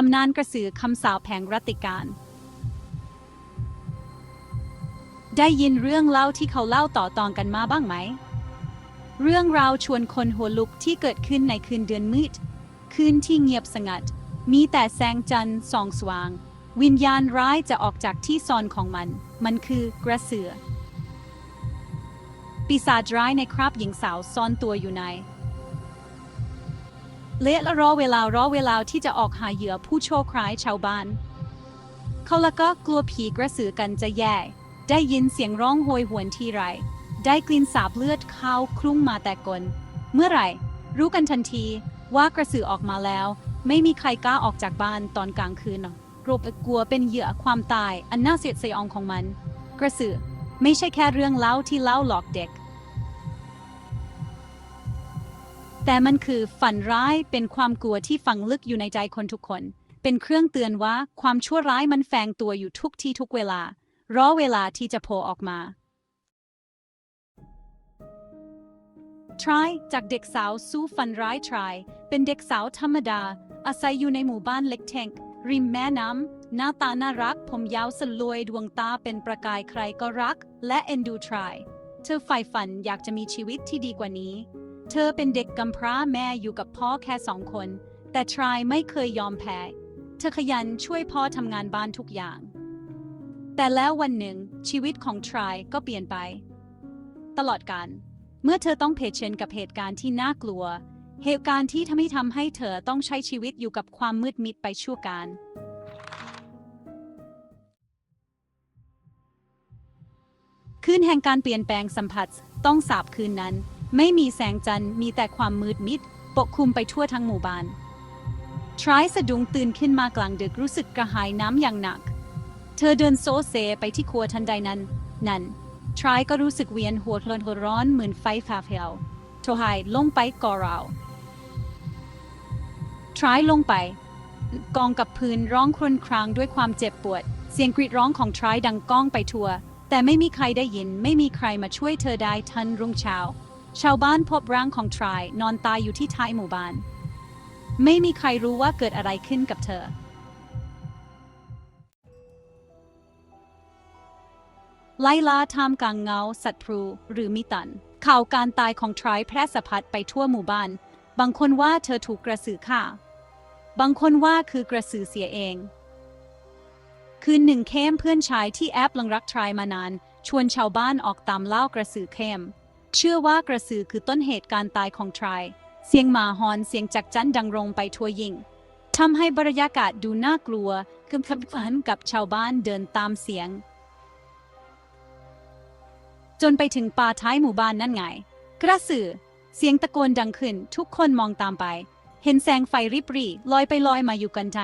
ตำนานกระสือคำสาวแผงรัติการ ได้ยินเรื่องเล่าที่เขาเล่าต่อตองกันมาบ้างไหม เรื่องราวชวนคนหัวลุกที่เกิดขึ้นในคืนเดือนมืด คืนที่เงียบสงัด มีแต่แสงจันทร์ส่องสว่าง วิญญาณร้ายจะออกจากที่ซ่อนของมัน มันคือกระเสือ ปีศาจร้ายในคราบหญิงสาวซ่อนตัวอยู่ใน และรอเวลารอเวลาที่จะออกหาเหยื่อผู้โชคร้ายชาวบ้าน เขาละก็กลัวผีกระสือกันจะแย่ ได้ยินเสียงร้องโหยหวนทีไร ได้กลิ่นสาบเลือดเข้าคลุ้งมาแต่กลเมื่อไหร่ รู้กันทันทีว่ากระสือออกมาแล้ว ไม่มีใครกล้าออกจากบ้านตอนกลางคืนกกลัวกลัวเป็นเหยื่อความตายอันน่าเสียดสยองของมัน กระสือไม่ใช่แค่เรื่องเล่าที่เล่าหลอกเด็ก แต่มันคือฝันร้ายเป็นความกลัวที่ฝังลึกอยู่ในใจคนทุกคน เป็นเครื่องเตือนว่าความชั่วร้ายมันแฝงตัวอยู่ทุกที่ทุกเวลา รอเวลาที่จะโผล่ออกมา Try จากเด็กสาวสู้ฝันร้าย Try เป็นเด็กสาวธรรมดา อาศัยอยู่ในหมู่บ้านเล็กแทงริมแม่น้ำหน้าตาน่ารัก ผมยาวสลวยดวงตาเป็นประกายใครก็รัก และเอ็นดู Try เธอใฝ่ฝันอยากจะมีชีวิตที่ดีกว่านี้ เธอเป็นเด็กกำพร้าแม่อยู่กับพ่อแค่สองคน แต่ Try ไม่เคยยอมแพ้ เธอขยันช่วยพ่อทำงานบ้านทุกอย่าง แต่แล้ววันหนึ่งชีวิตของ Try ก็เปลี่ยนไป ตลอดการเมื่อเธอต้องเผชิญกับเหตุการณ์ที่น่ากลัว เหตุการณ์ที่ทำให้ทำให้เธอต้องใช้ชีวิตอยู่กับความมืดมิดไปชั่วการคืนแห่งการเปลี่ยนแปลงสัมผัสต้องสาบคืนนั้น ไม่มีแสงจันทร์มีแต่ความมืดมิด ปกคลุมไปทั่วทั้งหมู่บ้านทรายสะดุ้งตื่นขึ้นมากลางดึกรู้สึกกระหายน้ำอย่างหนัก เธอเดินโซเซไปที่ครัวทันใดนั้น นั้นทรายก็รู้สึกเวียนหัวเพลินหัวร้อนเหมือนไฟฟ้าเผาโทหายลงไปก่อเราทรายลงไป กองกับพื้นร้องครวญครางด้วยความเจ็บปวด เสียงกรีดร้องของทรายดังก้องไปทั่ว แต่ไม่มีใครได้ยินไม่มีใครมาช่วยเธอได้ทันรุ่งเช้า ชาวบ้านพบร่างของทรายนอนตายอยู่ที่ท้ายหมู่บ้าน ไม่มีใครรู้ว่าเกิดอะไรขึ้นกับเธอ ไลลาทามกลางเงาสัตว์พรูหรือมิตัน ข่าวการตายของทรายแพร่สะพัดไปทั่วหมู่บ้าน บางคนว่าเธอถูกกระสือฆ่า บางคนว่าคือกระสือเสียเอง คืนหนึ่งเข้มเพื่อนชายที่แอบลังรักทรายมานาน ชวนชาวบ้านออกตามเล่ากระสือเข้ม เชื่อว่ากระสือคือต้นเหตุการตายของทราย เสียงหมาหอนเสียงจักจั่นดังรงไปทั่วยิ่งทำให้บรรยากาศดูน่ากลัวคึมคับฝันกับชาวบ้านเดินตามเสียง จนไปถึงป่าท้ายหมู่บ้านนั่นไง กระสือ เสียงตะโกนดังขึ้นทุกคนมองตามไป เห็นแสงไฟริบรี่ลอยไปลอยมาอยู่กันใจ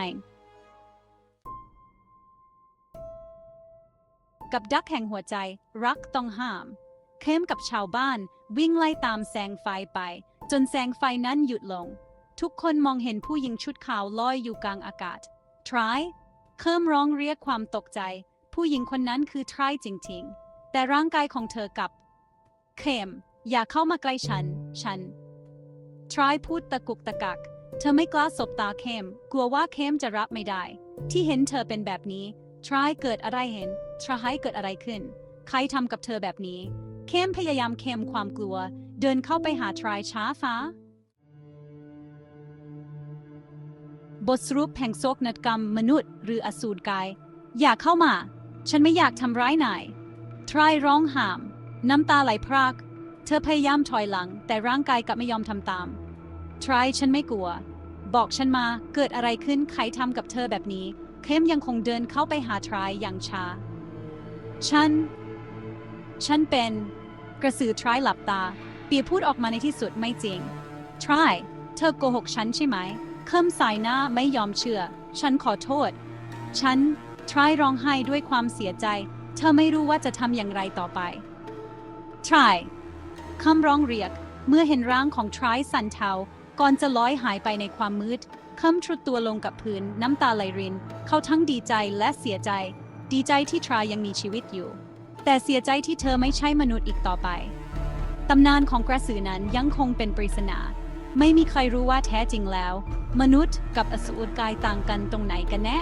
กับดักแห่งหัวใจรักต้องห้าม เข้มกับชาวบ้าน วิ่งไล่ตามแสงไฟไป จนแสงไฟนั้นหยุดลง ทุกคนมองเห็นผู้หญิงชุดขาวลอยอยู่กลางอากาศทรายเคิมร้องเรียกความตกใจ ผู้หญิงคนนั้นคือทรายจริงๆ แต่ร่างกายของเธอกับเข้มอย่าเข้ามาใกล้ฉัน ฉันทรายพูดตะกุกตะกัก เธอไม่กล้าสบตาเข้มกลัวว่าเข้มจะรับไม่ได้ ที่เห็นเธอเป็นแบบนี้ทรายเกิดอะไรเห็นทรายเกิดอะไรขึ้น ใครทำกับเธอแบบนี้ เข้มพยายามเข้มความกลัว เดินเข้าไปหาทรายช้าฟ้า บทสรุปแห่งโศกนาฏกรรมมนุษย์หรืออสูรกาย อย่าเข้ามา ฉันไม่อยากทำร้ายนายทรายร้องหาม น้ำตาไหลพราก เธอพยายามถอยหลัง แต่ร่างกายกลับไม่ยอมทำตามทรายฉันไม่กลัว บอกฉันมาเกิดอะไรขึ้นใครทำกับเธอแบบนี้ เข้มยังคงเดินเข้าไปหาทรายอย่างช้า ฉัน ฉันเป็นกระสือทรายหลับตา เปียพูดออกมาในที่สุดไม่จริงทรายเธอโกหกฉันใช่ไหมเคิมสายหน้าไม่ยอมเชื่อ ฉันขอโทษ ฉันทรายร้องไห้ด้วยความเสียใจ เธอไม่รู้ว่าจะทำอย่างไรต่อไปทรายคำร้องเรียก เมื่อเห็นร่างของทรายสันเทาก่อนจะลอยหายไปในความมืดคำทรุดตัวลงกับพื้นน้ำตาไหลริน เขาทั้งดีใจและเสียใจ ดีใจที่ทรายยังมีชีวิตอยู่ แต่เสียใจที่เธอไม่ใช่มนุษย์อีกต่อไป ตำนานของกระสือนั้นยังคงเป็นปริศนา ไม่มีใครรู้ว่าแท้จริงแล้ว มนุษย์กับอสูรกายต่างกันตรงไหนกันแน่